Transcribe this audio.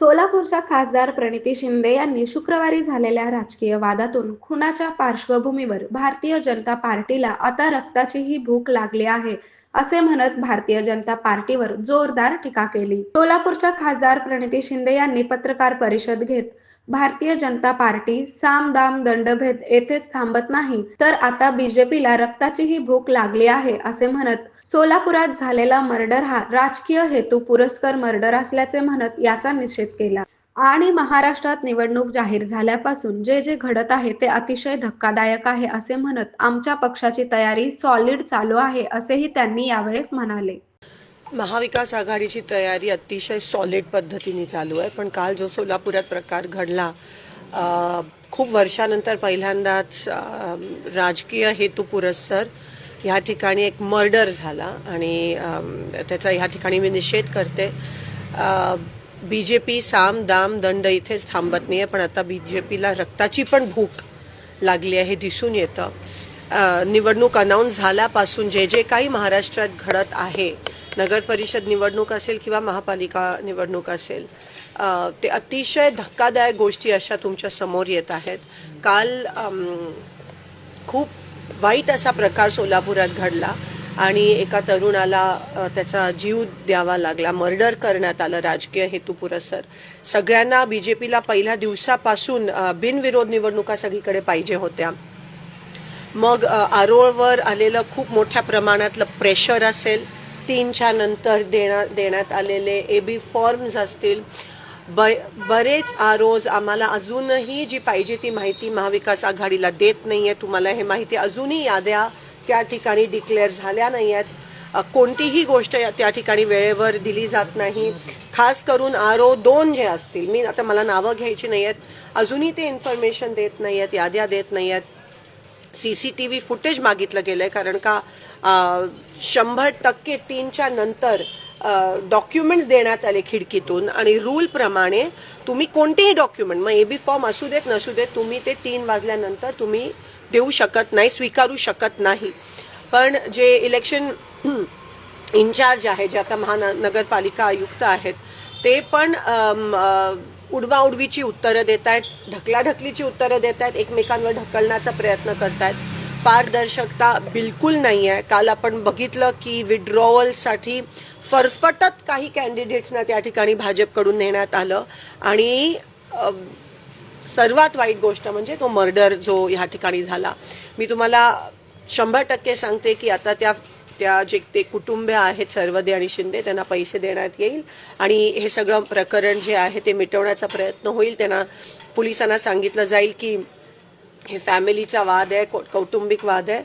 सोलापूरच्या खासदार प्रणिती शिंदे यांनी शुक्रवारी झालेल्या राजकीय वादातून खुनाच्या पार्श्वभूमीवर भारतीय जनता पार्टीला आता रक्ताचीही भूक लागली आहे असे म्हणत भारतीय जनता पार्टीवर जोरदार टीका केली. सोलापूरच्या खासदार प्रणिती शिंदे यांनी पत्रकार परिषद घेत भारतीय जनता पार्टी साम दाम दंडभेद येथेच थांबत नाही. तर आता बीजेपीला रक्ताचीही भूक लागली आहे असे म्हणत सोलापुरात झालेला मर्डर हा राजकीय हेतू पुरस्कर मर्डर असल्याचे म्हणत याचा निषेध केला. आणि महाराष्ट्रात निवडणूक जाहीर झाल्यापासून जे जे घडत आहे ते अतिशय धक्कादायक आहे असे म्हणत आमच्या पक्षाची तयारी सॉलिड चालू आहे असेही त्यांनी यावेळेस म्हणाले. महाविकास आघाडीची तयारी अतिशय सॉलिड पद्धतीने चालू आहे पण काल जो सोलापुरात प्रकार घडला खूप वर्षानंतर पहिल्यांदाच राजकीय हेतू पुरस्सर ह्या ठिकाणी एक मर्डर झाला आणि त्याचा ह्या ठिकाणी मी निषेध करते. बी जे पी साम दाम दंड इथेच थांबत नाही आहे पण आता बी जे पीला रक्ताची पण भूक लागली आहे हे दिसून येतं. निवडणूक अनाऊन्स झाल्यापासून जे जे काही महाराष्ट्रात घडत आहे नगर परिषद निवडणूक असेल किंवा महापालिका निवडणूक असेल ते अतिशय धक्कादायक गोष्टी अशा तुमच्यासमोर येत आहेत. काल खूप वाईट असा प्रकार सोलापुरात घडला आणि एका तरुणाला त्याचा जीव द्यावा लागला. मर्डर करण्यात आलं राजकीय हेतुपुरस्सर. सगळ्यांना बी जे पीला पहिल्या दिवसापासून बिनविरोध निवडणुका सगळीकडे पाहिजे होत्या. मग आरोळवर आलेलं खूप मोठ्या प्रमाणातलं प्रेशर असेल. तीनच्या नंतर देण्यात देण्यात आलेले ए बी फॉर्म्स असतील. ब- बरेच आरोज आम्हाला अजूनही जी पाहिजे ती माहिती महाविकास आघाडीला देत नाही आहे तुम्हाला हे माहिती अजूनही याद्या त्या ठिकाणी डिक्लेअर झाल्या नाही आहेत कोणतीही गोष्ट त्या ठिकाणी वेळेवर दिली जात नाही. खास करून आरो दोन जे असतील. मी आता मला नावं घ्यायची नाही आहेत अजूनही ते इन्फॉर्मेशन देत नाही आहेत याद्या देत नाही आहेत C C T V footage मागितलं गेलं आहे कारण का शंभर टक्के तीनच्या नंतर डॉक्युमेंट्स देण्यात आले खिडकीतून आणि रूलप्रमाणे तुम्ही कोणतेही डॉक्युमेंट मग एबी फॉर्म असू देत नसू देत तुम्ही ते तीन वाजल्यानंतर तुम्ही देऊ शकत नाही स्वीकारू शकत नाही. पण जे इलेक्शन इन्चार्ज आहे जे आता महानगरपालिका आयुक्त आहेत ते पण उडवाउडवीची उत्तरं देत आहेत ढकलाढकलीची उत्तरं देत आहेत एकमेकांवर ढकलण्याचा प्रयत्न करतायत. पारदर्शकता बिलकुल नाही आहे काल आपण बघितलं की विड्रॉवलसाठी फरफटत काही कॅन्डिडेट्सना त्या ठिकाणी भाजपकडून नेण्यात आलं. आणि सर्वात वाईट गोष्ट म्हणजे तो मर्डर जो ह्या ठिकाणी झाला. मी तुम्हाला शंभर टक्के सांगते की आता त्या त्या जे ते कुटुंब आहेत सर्वदे आणि शिंदे त्यांना पैसे देण्यात येईल. आणि हे सगळं प्रकरण जे आहे ते मिटवण्याचा प्रयत्न होईल. त्यांना पोलिसांना सांगितलं जाईल की हे फॅमिलीचा वाद आहे कौटुंबिक वाद आहे.